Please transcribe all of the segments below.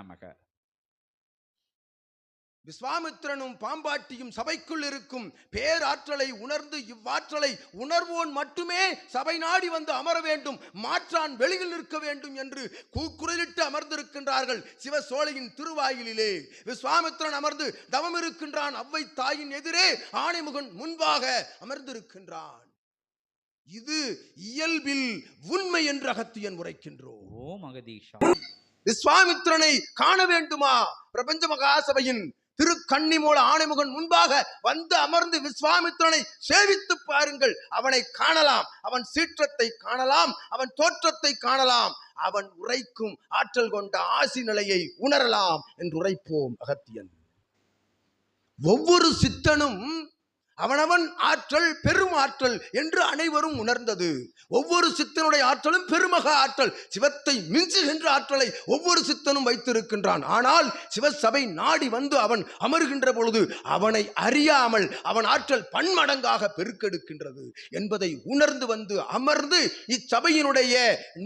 நமக. விஸ்வாமித்திரனும் பாம்பாட்டியும் சபைக்குள் இருக்கும் பேராற்றலை உணர்ந்து இவ்வாற்றலை உணர்வோன் மட்டுமே சபை நாடி வந்து அமர வேண்டும் மாற்றான் வெளியில் நிற்க வேண்டும் என்று கூக்குரலிட்டு அமர்ந்திருக்கின்றார்கள் சிவ சோலையின் திருவாயிலிலே. விஸ்வாமித்திரன் அமர்ந்து தவம் இருக்கின்றான் அவ்வை தாயின் எதிரே ஆணைமுகன் முன்பாக அமர்ந்திருக்கின்றான். இது இயல்பில் உண்மை என்று அகத்தியன் உரைக்கின்றோம். ஓம் அகதீஷா விஸ்வாமித்திரனை காண வேண்டுமா? பிரபஞ்ச மகாசபையின் திரு மூல ஆணைமுகன் முன்பாக வந்து அமர்ந்து விஸ்வாமித்திரனை சேவித்து பாருங்கள். அவனை காணலாம். அவன் சீற்றத்தை காணலாம். அவன் தோற்றத்தை காணலாம். அவன் உரைக்கும் ஆற்றல் கொண்ட ஆசி நிலையை உணரலாம் என்று உரைப்போம் அகத்தியன். ஒவ்வொரு சித்தனும் அவனவன் ஆற்றல் பெரும் ஆற்றல் என்று அனைவரும் உணர்ந்தது. ஒவ்வொரு சித்தனுடைய ஆற்றலும் பெருமக ஆற்றல். சிவத்தை மிஞ்சுகின்ற ஆற்றலை ஒவ்வொரு சித்தனும் வைத்திருக்கின்றான். ஆனால் சிவசபை நாடி வந்து அவன் அமர்கின்ற பொழுது அவனை அறியாமல் அவன் ஆற்றல் பன்மடங்காக பெருக்கெடுக்கின்றது என்பதை உணர்ந்து வந்து அமர்ந்து இச்சபையினுடைய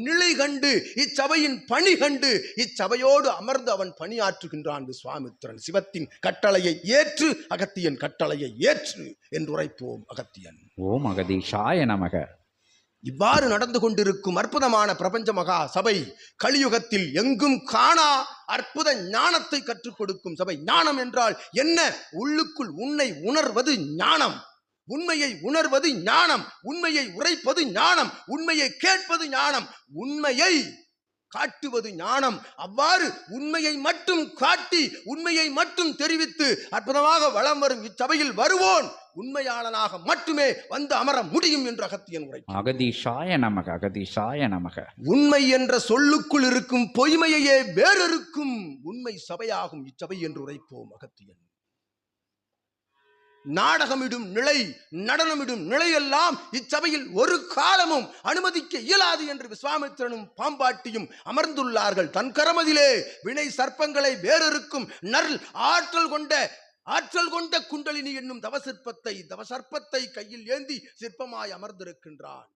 நிலை கண்டு இச்சபையின் பணி கண்டு இச்சபையோடு அமர்ந்து அவன் பணியாற்றுகின்றான் விஸ்வாமித்திரன். சிவத்தின் கட்டளையை ஏற்று அகத்தியன் கட்டளையை ஏற்று என்று உரைப்போம் அகத்தியன். ஓம் அகதீஷாய நமக. இவ்வாறு நடந்து கொண்டிருக்கும் அற்புதமான பிரபஞ்ச மகா சபை கலியுகத்தில் எங்கும் காணா அற்புத ஞானத்தை கற்றுக் கொடுக்கும் சபை. ஞானம் என்றால் என்ன? உள்ளுக்குள் உன்னை உணர்வது ஞானம். உண்மையை உணர்வது ஞானம். உண்மையை உரைப்பது ஞானம். உண்மையை கேட்பது ஞானம். உண்மையை காட்டுவது ஞானம். அவ்வாறு உண்மையை மட்டும் காட்டி உண்மையை மட்டும் தெரிவித்து அற்புதமாக வளம் வரும் இச்சபையில் வருவோன். உண்மையாளனாக மட்டுமே வந்து அமர முடியும் என்று அகத்தியன் உரை அகதீஷாய நமக அகதீஷாய நமக. உண்மை என்ற சொல்லுக்குள் இருக்கும் பொய்மையையே வேறொருக்கும் உண்மை சபையாகும் இச்சபை என்று உரைப்போம் அகத்தியன். நாடகமிடும் நிலை நடனமிடும் நிலையெல்லாம் இச்சபையில் ஒரு காலமும் அனுமதிக்க இயலாது என்று விஸ்வாமித்திரனும் பாம்பாட்டியும் அமர்ந்துள்ளார்கள். தன் கரமதிலே வினை சர்ப்பங்களை வேறொருக்கும் நல் ஆற்றல் கொண்ட ஆற்றல் கொண்ட குண்டலினி என்னும் தவசிற்பத்தை தவசர்ப்பத்தை கையில் ஏந்தி சிற்பமாய் அமர்ந்திருக்கின்றான்.